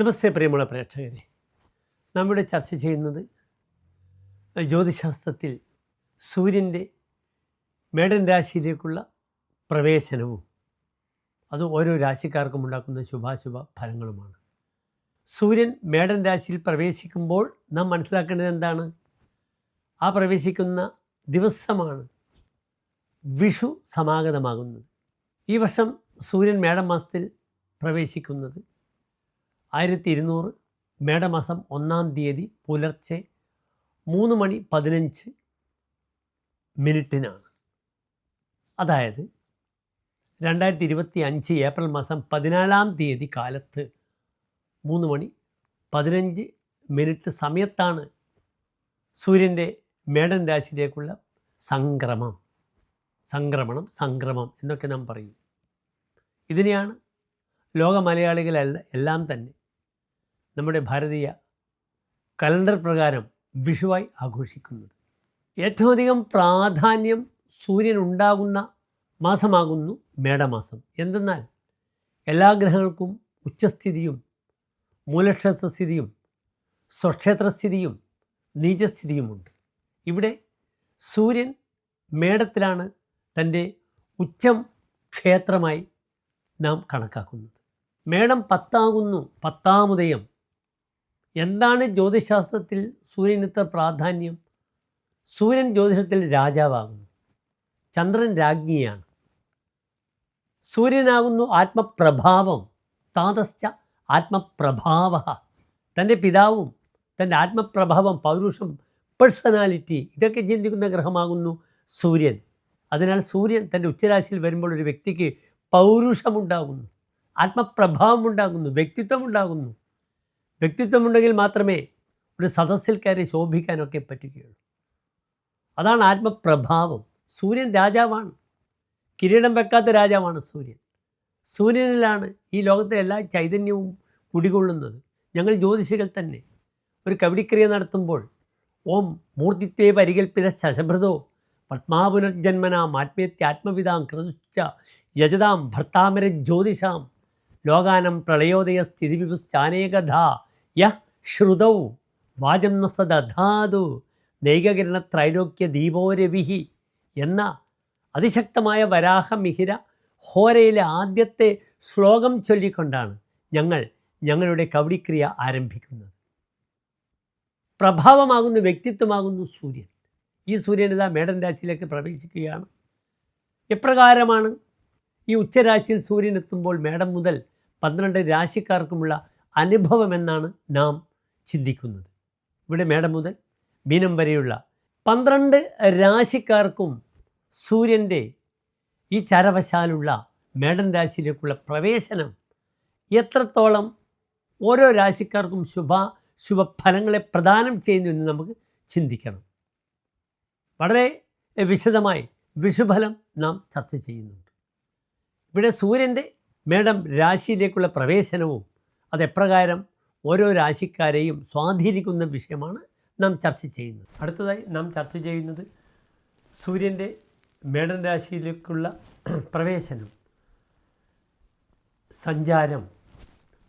നമസ്തേ പ്രിയമുള്ള പ്രേക്ഷകരെ. നമ്മുടെ ചർച്ച ചെയ്യുന്നത് ജ്യോതിശാസ്ത്രത്തിൽ സൂര്യന്റെ മേടൻ രാശിയിലേക്കുള്ള പ്രവേശനവും അത് ഓരോ രാശിക്കാർക്കും ഉണ്ടാക്കുന്ന ശുഭാശുഭ ഫലങ്ങളുമാണ്. സൂര്യൻ മേടൻ രാശിയിൽ പ്രവേശിക്കുമ്പോൾ നാം മനസ്സിലാക്കേണ്ടത് എന്താണ്? ആ പ്രവേശിക്കുന്ന ദിവസമാണ് വിഷു സമാഗതമാകുന്നത്. ഈ വർഷം സൂര്യൻ മേടം മാസത്തിൽ പ്രവേശിക്കുന്നത് ആയിരത്തി ഇരുന്നൂറ് മേടമാസം ഒന്നാം തീയതി പുലർച്ചെ മൂന്ന് മണി പതിനഞ്ച് മിനിറ്റിനാണ്. അതായത് രണ്ടായിരത്തി ഇരുപത്തി അഞ്ച് ഏപ്രിൽ മാസം പതിനാലാം തീയതി കാലത്ത് മൂന്ന് മണി പതിനഞ്ച് മിനിറ്റ് സമയത്താണ് സൂര്യന്റെ മേടൻ രാശിയിലേക്കുള്ള സംക്രമം. സംക്രമണം സംക്രമം എന്നൊക്കെ നാം പറയും. ഇതിനെയാണ് ലോക മലയാളികളെല്ലാം എല്ലാം തന്നെ നമ്മുടെ ഭാരതീയ കലണ്ടർ പ്രകാരം വിഷുവായി ആഘോഷിക്കുന്നത്. ഏറ്റവും അധികം പ്രാധാന്യം സൂര്യൻ ഉണ്ടാകുന്ന മാസമാകുന്നു മേടമാസം. എന്തെന്നാൽ എല്ലാ ഗ്രഹങ്ങൾക്കും ഉച്ചസ്ഥിതിയും മൂലക്ഷേത്രസ്ഥിതിയും സ്വക്ഷേത്രസ്ഥിതിയും നീചസ്ഥിതിയുമുണ്ട്. ഇവിടെ സൂര്യൻ മേടത്തിലാണ് തന്റെ ഉച്ചം ക്ഷേത്രമായി നാം കണക്കാക്കുന്നത്. മേടം പത്താകുന്നു പത്താമുദയം എന്താണ് ജ്യോതിശാസ്ത്രത്തിൽ സൂര്യനത്തെ പ്രാധാന്യം? സൂര്യൻ ജ്യോതിഷത്തിൽ രാജാവാകുന്നു. ചന്ദ്രൻ രാജ്ഞിയാണ്. സൂര്യനാകുന്നു ആത്മപ്രഭാവം. താതശ്ച ആത്മപ്രഭാവ. തന്റെ പിതാവും തന്റെ ആത്മപ്രഭാവം പൗരുഷം പേഴ്സണാലിറ്റി ഇതൊക്കെ ചിന്തിക്കുന്ന ഗ്രഹമാകുന്നു സൂര്യൻ. അതിനാൽ സൂര്യൻ തന്റെ ഉച്ചരാശിയിൽ വരുമ്പോൾ ഒരു വ്യക്തിക്ക് പൗരുഷമുണ്ടാകുന്നു ആത്മപ്രഭാവം ഉണ്ടാകുന്നു വ്യക്തിത്വം ഉണ്ടാകുന്നു വ്യക്തിത്വമുണ്ടെങ്കിൽ മാത്രമേ ഒരു സദസ്സിൽ കയറി ശോഭിക്കാനൊക്കെ പറ്റുകയുള്ളൂ. അതാണ് ആത്മപ്രഭാവം. സൂര്യൻ രാജാവാണ്. കിരീടം വെക്കാത്ത രാജാവാണ് സൂര്യൻ. സൂര്യനിലാണ് ഈ ലോകത്തെ എല്ലാ ചൈതന്യവും കുടികൊള്ളുന്നത്. ഞങ്ങൾ ജ്യോതിഷികൾ തന്നെ. ഒരു കവിടിക്രിയ നടത്തുമ്പോൾ ഓം മൂർത്തിത്വേ പരികൽപ്പിത ശശഭൃതോ പത്മാപുനർജന്മനാം ആത്മീയത്യാത്മവിതാം ക്രതുശ്ച യജതാം ഭർത്താമര ജ്യോതിഷാം ലോകാനം പ്രളയോദയ സ്ഥിതിവിപുശ്ചാനേകഥ യഹ് ശ്രുതൗ വാചം ന സദധാതു നൈകകിരണ ത്രൈലോക്യ ദീപോരവിഹി എന്ന അതിശക്തമായ വരാഹമിഹിര ഹോരയിലെ ആദ്യത്തെ ശ്ലോകം ചൊല്ലിക്കൊണ്ടാണ് ഞങ്ങൾ ഞങ്ങളുടെ കവടിക്രിയ ആരംഭിക്കുന്നത്. പ്രഭാവമാകുന്ന വ്യക്തിത്വമാകുന്നു സൂര്യൻ. ഈ സൂര്യൻ ഇതാ മേടൻ രാശിയിലേക്ക് പ്രവേശിക്കുകയാണ്. എപ്രകാരമാണ്? ഈ ഉച്ചരാശിയിൽ സൂര്യൻ എത്തുമ്പോൾ മേടം മുതൽ പന്ത്രണ്ട് രാശിക്കാർക്കുമുള്ള അനുഭവമെന്നാണ് നാം ചിന്തിക്കുന്നത്. ഇവിടെ മേടം മുതൽ മീനം വരെയുള്ള പന്ത്രണ്ട് രാശിക്കാർക്കും സൂര്യന്റെ ഈ ചരവശാലുള്ള മേടൻ രാശിയിലേക്കുള്ള പ്രവേശനം എത്രത്തോളം ഓരോ രാശിക്കാർക്കും ശുഭ ശുഭഫലങ്ങളെ പ്രദാനം ചെയ്യുന്നു എന്ന് നമുക്ക് ചിന്തിക്കണം. വളരെ വിശദമായി വിഷുഫലം നാം ചർച്ച ചെയ്യുന്നുണ്ട്. ഇവിടെ സൂര്യന്റെ മേടം രാശിയിലേക്കുള്ള പ്രവേശനവും അതെപ്രകാരം ഓരോ രാശിക്കാരെയും സ്വാധീനിക്കുന്ന വിഷയമാണ് നാം ചർച്ച ചെയ്യുന്നത്. അടുത്തതായി നാം ചർച്ച ചെയ്യുന്നത് സൂര്യന്റെ മേടൻ രാശിയിലേക്കുള്ള പ്രവേശനം സഞ്ചാരം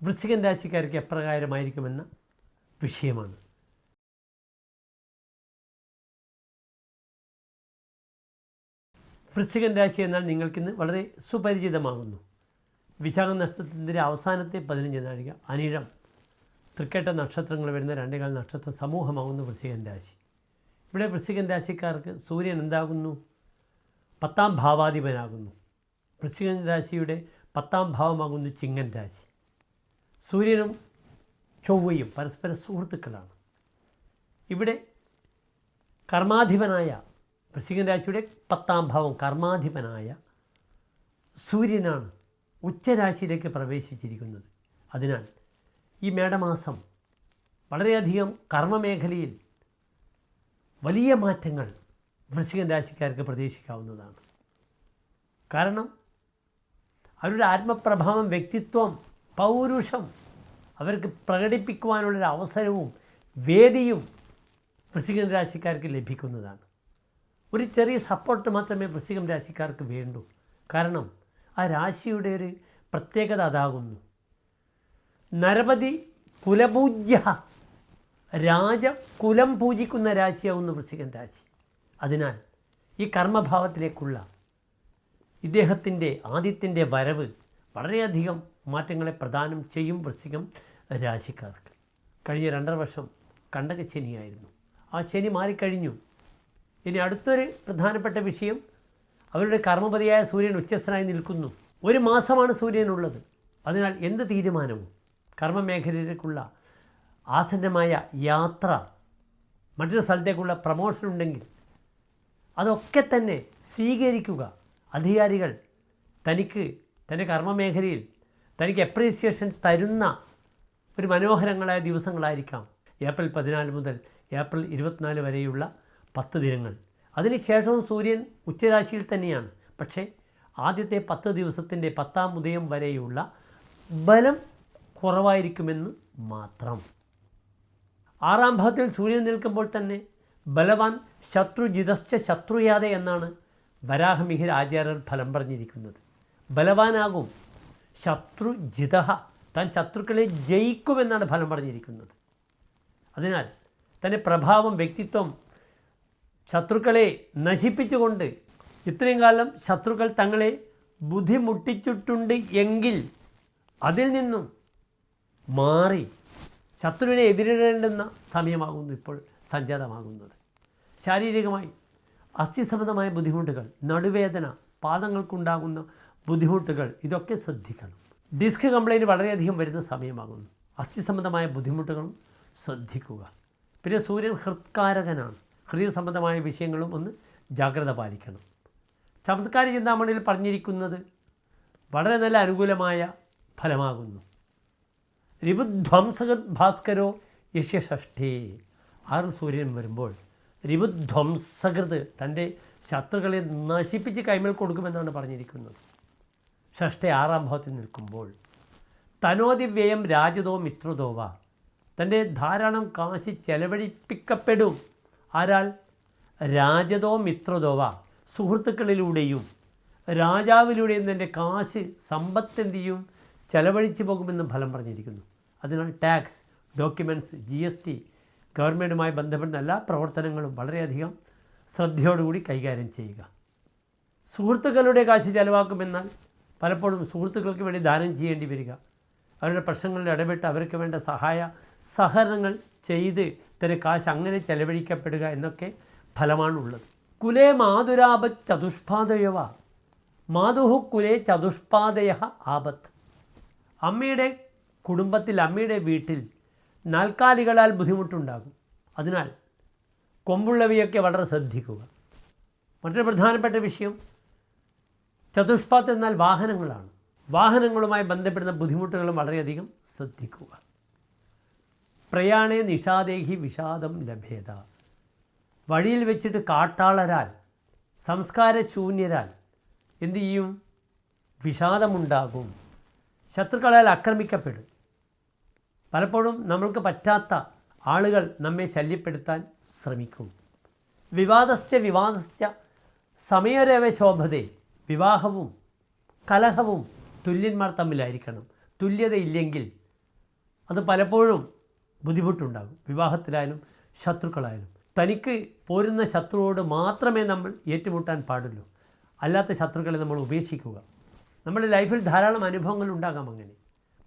വൃശ്ചികൻ രാശിക്കാർക്ക് എപ്രകാരമായിരിക്കുമെന്ന വിഷയമാണ്. വൃശ്ചികൻ രാശി എന്നാൽ നിങ്ങൾക്കിന്ന് വളരെ സുപരിചിതമാകുന്നു. വിശാഖ നക്ഷത്രത്തിന്റെ അവസാനത്തെ പതിനഞ്ച് നാഴിക അനിഴം. തൃക്കേട്ട നക്ഷത്രങ്ങൾ വരുന്ന രണ്ടേകാൽ നക്ഷത്ര സമൂഹമാകുന്നു വൃശ്ചികൻ രാശി. ഇവിടെ വൃശ്ചികൻ രാശിക്കാർക്ക് സൂര്യൻ എന്താകുന്നു? പത്താം ഭാവാധിപനാകുന്നു. വൃശ്ചികൻ രാശിയുടെ പത്താം ഭാവമാകുന്നു ചിങ്ങൻ രാശി. സൂര്യനും ചൊവ്വയും പരസ്പര സുഹൃത്തുക്കളാണ്. ഇവിടെ കർമാധിപനായ വൃശ്ചികൻ രാശിയുടെ പത്താം ഭാവം കർമാധിപനായ സൂര്യനാണ്. ഉച്ചരാശിയിലേക്ക് പ്രവേശിച്ചിരിക്കുന്നത്. അതിനാൽ ഈ മേടമാസം വളരെയധികം കർമ്മമേഖലയിൽ വലിയ മാറ്റങ്ങൾ വൃശ്ചികൻ രാശിക്കാർക്ക് പ്രതീക്ഷിക്കാവുന്നതാണ്. കാരണം അവരുടെ ആത്മപ്രഭാവം വ്യക്തിത്വം പൗരുഷം അവർക്ക് പ്രകടിപ്പിക്കുവാനുള്ളൊരു അവസരവും വേദിയും വൃശ്ചികൻ രാശിക്കാർക്ക് ലഭിക്കുന്നതാണ്. ഒരു ചെറിയ സപ്പോർട്ട് മാത്രമേ വൃശ്ചികം രാശിക്കാർക്ക് വേണ്ടൂ. കാരണം ആ രാശിയുടെ ഒരു പ്രത്യേകത അതാകുന്നു. നരപതി കുലപൂജ്യ രാജകുലം പൂജിക്കുന്ന രാശിയാവുന്ന വൃശ്ചികൻ രാശി. അതിനാൽ ഈ കർമ്മഭാവത്തിലേക്കുള്ള ഇദ്ദേഹത്തിന്റെ ആദ്യത്തിന്റെ വരവ് വളരെയധികം മാറ്റങ്ങളെ പ്രദാനം ചെയ്യും വൃശ്ചികം രാശിക്കാർക്ക്. കഴിഞ്ഞ രണ്ടര വർഷം കണ്ടക ശനിയായിരുന്നു ആ ശനി മാറിക്കഴിഞ്ഞു. ഇനി അടുത്തൊരു പ്രധാനപ്പെട്ട വിഷയം അവരുടെ കർമ്മപതിയായ സൂര്യൻ ഉച്ചസ്ഥനായി നിൽക്കുന്നു. ഒരു മാസമാണ് സൂര്യനുള്ളത്. അതിനാൽ എന്ത് തീരുമാനവും? കർമ്മമേഖലയിലേക്കുള്ള ആസന്നമായ യാത്ര മറ്റൊരു സ്ഥലത്തേക്കുള്ള പ്രമോഷൻ ഉണ്ടെങ്കിൽ അതൊക്കെ തന്നെ സ്വീകരിക്കുക. അധികാരികൾ തനിക്ക് തന്റെ കർമ്മമേഖലയിൽ തനിക്ക് അപ്രീസിയേഷൻ തരുന്ന ഒരു മനോഹരങ്ങളായ ദിവസങ്ങളായിരിക്കാം. ഏപ്രിൽ പതിനാല് മുതൽ ഏപ്രിൽ ഇരുപത്തിനാല് വരെയുള്ള പത്ത് ദിനങ്ങൾ. അതിനുശേഷവും സൂര്യൻ ഉച്ചരാശിയിൽ തന്നെയാണ്. പക്ഷേ ആദ്യത്തെ പത്ത് ദിവസത്തിന്റെ പത്താം ഉദയം വരെയുള്ള ബലം കുറവായിരിക്കുമെന്ന് മാത്രം. ആറാം ഭാഗത്തിൽ സൂര്യൻ നിൽക്കുമ്പോൾ തന്നെ ബലവാൻ ശത്രുജിതശ്ച ശത്രുയാതെ എന്നാണ് വരാഹമിഹിർ ആചാര്യർ ഫലം പറഞ്ഞിരിക്കുന്നത്. ബലവാനാകും ശത്രുജിത താൻ ശത്രുക്കളെ ജയിക്കുമെന്നാണ് ഫലം പറഞ്ഞിരിക്കുന്നത്. അതിനാൽ തന്റെ പ്രഭാവം വ്യക്തിത്വം ശത്രുക്കളെ നശിപ്പിച്ചുകൊണ്ട് ഇത്രയും കാലം ശത്രുക്കൾ തങ്ങളെ ബുദ്ധിമുട്ടിച്ചിട്ടുണ്ട് എങ്കിൽ അതിൽ നിന്നും മാറി ശത്രുവിനെ എതിരിടേണ്ടുന്ന സമയമാകുന്നു ഇപ്പോൾ സംജാതമാകുന്നത് ശാരീരികമായി അസ്ഥിസംബന്ധമായ ബുദ്ധിമുട്ടുകൾ നടുവേദന പാദങ്ങൾക്കുണ്ടാകുന്ന ബുദ്ധിമുട്ടുകൾ ഇതൊക്കെ ശ്രദ്ധിക്കണം. ഡിസ്ക് കംപ്ലൈന്റ് വളരെയധികം വരുന്ന സമയമാകുന്നു. അസ്ഥിസംബന്ധമായ ബുദ്ധിമുട്ടുകളും ശ്രദ്ധിക്കുക. പിന്നെ സൂര്യൻ ഹൃത്കാരകനാണ്. ഹൃദയ സംബന്ധമായ വിഷയങ്ങളും ഒന്ന് ജാഗ്രത പാലിക്കണം. ചമത്കാര ചിന്താമണിയിൽ പറഞ്ഞിരിക്കുന്നത് വളരെ നല്ല അനുകൂലമായ ഫലമാകുന്നു. രിപുധ്വംസകൃത് ഭാസ്കരോ യഷ്യഷഷ്ഠേ ആറ് സൂര്യൻ വരുമ്പോൾ രിപുധ്വംസകൃത് തന്റെ ശത്രുക്കളെ നശിപ്പിച്ച് കൈമേൽ കൊടുക്കുമെന്നാണ് പറഞ്ഞിരിക്കുന്നത്. ഷഷ്ഠ ആറാം ഭാവത്തിൽ നിൽക്കുമ്പോൾ തനോതി വ്യയം രാജതോ മിത്രതോവ തന്റെ ധാരാളം കാശി ചെലവഴിപ്പിക്കപ്പെടും. ആരാൾ? രാജതോ മിത്രതോ വാ. സുഹൃത്തുക്കളിലൂടെയും രാജാവിലൂടെയും തന്റെ കാശ് സമ്പത്ത് എന്ത് ചെയ്യും? ചെലവഴിച്ചു പോകുമെന്ന് ഫലം പറഞ്ഞിരിക്കുന്നു. അതിനാൽ tax documents G S T ഗവൺമെന്റുമായി ബന്ധപ്പെടുന്ന എല്ലാ പ്രവർത്തനങ്ങളും വളരെയധികം ശ്രദ്ധയോടുകൂടി കൈകാര്യം ചെയ്യുക. സുഹൃത്തുക്കളുടെ കാശ് ചെലവാക്കുമെന്നാൽ പലപ്പോഴും സുഹൃത്തുക്കൾക്ക് വേണ്ടി ദാനം ചെയ്യേണ്ടി വരിക. അവരുടെ പ്രശ്നങ്ങളിൽ ഇടപെട്ട് അവർക്ക് വേണ്ട സഹായ സഹകരണങ്ങൾ ചെയ്ത് തന്റെ കാശ് അങ്ങനെ ചെലവഴിക്കപ്പെടുക എന്നൊക്കെ ഫലമാണുള്ളത്. കുലേ മാതുരാപത് ചതുഷ്പാദയവ. മാതുഹു കുലേ ചതുഷ്പാദയ ആപത്ത് അമ്മയുടെ കുടുംബത്തിൽ അമ്മയുടെ വീട്ടിൽ നാൽക്കാലികളാൽ ബുദ്ധിമുട്ടുണ്ടാകും. അതിനാൽ കൊമ്പുള്ളവയൊക്കെ വളരെ ശ്രദ്ധിക്കുക. മറ്റൊരു പ്രധാനപ്പെട്ട വിഷയം ചതുഷ്പാത്ത് എന്നാൽ വാഹനങ്ങളാണ്. വാഹനങ്ങളുമായി ബന്ധപ്പെടുന്ന ബുദ്ധിമുട്ടുകളും വളരെയധികം ശ്രദ്ധിക്കുക. പ്രയാണേ നിഷാദേഹി വിഷാദം ലഭേത. വഴിയിൽ വെച്ചിട്ട് കാട്ടാളരാൽ സംസ്കാരശൂന്യരാൽ എന്തു ചെയ്യും? വിഷാദമുണ്ടാകും. ശത്രുക്കളാൽ ആക്രമിക്കപ്പെടും. പലപ്പോഴും നമ്മൾക്ക് പറ്റാത്ത ആളുകൾ നമ്മെ ശല്യപ്പെടുത്താൻ ശ്രമിക്കും. വിവാദസ്ഥ വിവാദസ്ഥ സമയരേവ ശോഭതേ വിവാഹവും കലഹവും തുല്യന്മാർ തമ്മിലായിരിക്കണം. തുല്യതയില്ലെങ്കിൽ അത് പലപ്പോഴും ബുദ്ധിമുട്ടുണ്ടാകും. വിവാഹത്തിലായാലും ശത്രുക്കളായാലും. തനിക്ക് പോരുന്ന ശത്രുവോട് മാത്രമേ നമ്മൾ ഏറ്റുമുട്ടാൻ പാടുള്ളൂ. അല്ലാത്ത ശത്രുക്കളെ നമ്മൾ ഉപേക്ഷിക്കുക. നമ്മുടെ ലൈഫിൽ ധാരാളം അനുഭവങ്ങൾ ഉണ്ടാകാം അങ്ങനെ.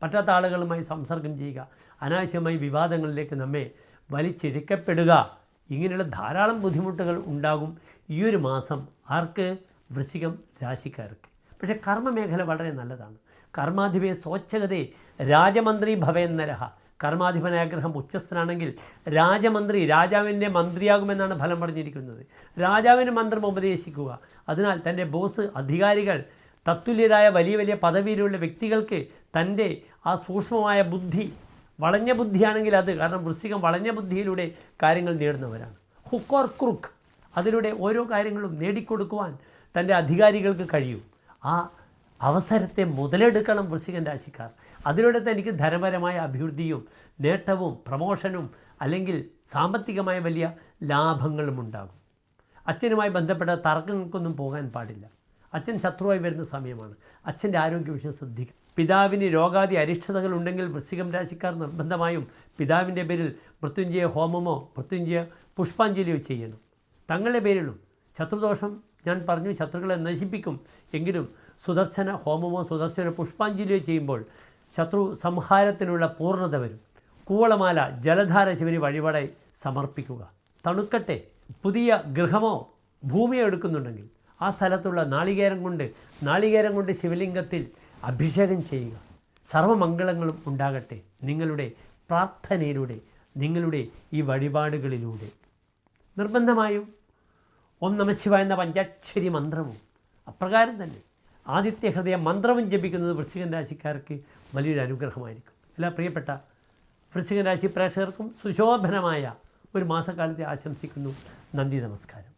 പറ്റാത്ത ആളുകളുമായി സംസർഗം ചെയ്യുക അനാവശ്യമായി വിവാദങ്ങളിലേക്ക് നമ്മെ വലിച്ചിഴക്കപ്പെടുക ഇങ്ങനെയുള്ള ധാരാളം ബുദ്ധിമുട്ടുകൾ ഉണ്ടാകും ഈ ഒരു മാസം ആർക്ക്? വൃശ്ചികം രാശിക്കാർക്ക്. പക്ഷേ കർമ്മമേഖല വളരെ നല്ലതാണ്. കർമാധിപേ സ്വച്ഛകതേ രാജമന്ത്രി ഭവേന്നരഹ. കർമാധിപനാഗ്രഹം ഉച്ചസ്ഥനാണെങ്കിൽ രാജമന്ത്രി രാജാവിന്റെ മന്ത്രിയാകുമെന്നാണ് ഫലം പറഞ്ഞിരിക്കുന്നത്. രാജാവിന് മന്ത്രം ഉപദേശിക്കുക. അതിനാൽ തന്റെ ബോസ് അധികാരികൾ തത്തുല്യരായ വലിയ വലിയ പദവിയിലുള്ള വ്യക്തികൾക്ക് തന്റെ ആ സൂക്ഷ്മമായ ബുദ്ധി വളഞ്ഞ ബുദ്ധിയാണെങ്കിൽ അത് കാരണം വൃശ്ചികം വളഞ്ഞ ബുദ്ധിയിലൂടെ കാര്യങ്ങൾ നേടുന്നവരാണ്. ഹുക്ക് ഓർ ക്രുക്ക് അതിലൂടെ ഓരോ കാര്യങ്ങളും നേടിക്കൊടുക്കുവാൻ തന്റെ അധികാരികൾക്ക് കഴിയും. ആ അവസരത്തെ മുതലെടുക്കണം വൃശ്ചികൻ രാശിക്കാർ. അതിലൂടെ തന്നെ എനിക്ക് ധനപരമായ അഭിവൃദ്ധിയും നേട്ടവും പ്രമോഷനും അല്ലെങ്കിൽ സാമ്പത്തികമായ വലിയ ലാഭങ്ങളും ഉണ്ടാകും. അച്ഛനുമായി ബന്ധപ്പെട്ട തർക്കങ്ങൾക്കൊന്നും പോകാൻ പാടില്ല. അച്ഛൻ ശത്രുവായി വരുന്ന സമയമാണ്. അച്ഛന്റെ ആരോഗ്യ വിഷയം ശ്രദ്ധിക്കുക പിതാവിന് രോഗാദി അരിഷ്ടതകൾ ഉണ്ടെങ്കിൽ വൃശ്ചികം രാശിക്കാർ നിർബന്ധമായും പിതാവിന്റെ പേരിൽ മൃത്യുഞ്ജയ ഹോമമോ മൃത്യുഞ്ജയ പുഷ്പാഞ്ജലിയോ ചെയ്യണം. തങ്ങളുടെ പേരിലും ശത്രുദോഷം ഞാൻ പറഞ്ഞു ശത്രുക്കളെ നശിപ്പിക്കും. എങ്കിലും സുദർശന ഹോമമോ സുദർശന പുഷ്പാഞ്ജലിയോ ചെയ്യുമ്പോൾ ശത്രു സംഹാരത്തിനുള്ള പൂർണത വരും. കൂവളമാല ജലധാര ശിവന് വഴിപാടെ സമർപ്പിക്കുക. തണുക്കട്ടെ. പുതിയ ഗൃഹമോ ഭൂമിയോ എടുക്കുന്നുണ്ടെങ്കിൽ ആ സ്ഥലത്തുള്ള നാളികേരം കൊണ്ട് നാളികേരം കൊണ്ട് ശിവലിംഗത്തിൽ അഭിഷേകം ചെയ്യുക. സർവമംഗളങ്ങളും ഉണ്ടാകട്ടെ നിങ്ങളുടെ പ്രാർത്ഥനയിലൂടെ നിങ്ങളുടെ ഈ വഴിപാടുകളിലൂടെ. നിർബന്ധമായും ഓം നമശിവ എന്ന പഞ്ചാക്ഷരി മന്ത്രവും അപ്രകാരം തന്നെ. ആദിത്യ ഹൃദയ മന്ത്രവും ജപിക്കുന്നത് വൃശ്ചികൻ രാശിക്കാർക്ക് വലിയൊരു അനുഗ്രഹമായിരിക്കും. എല്ലാ പ്രിയപ്പെട്ട വൃശ്ചികൻ രാശി പ്രേക്ഷകർക്കും സുശോഭനമായ ഒരു മാസക്കാലത്തെ ആശംസിക്കുന്നു. നന്ദി നമസ്കാരം.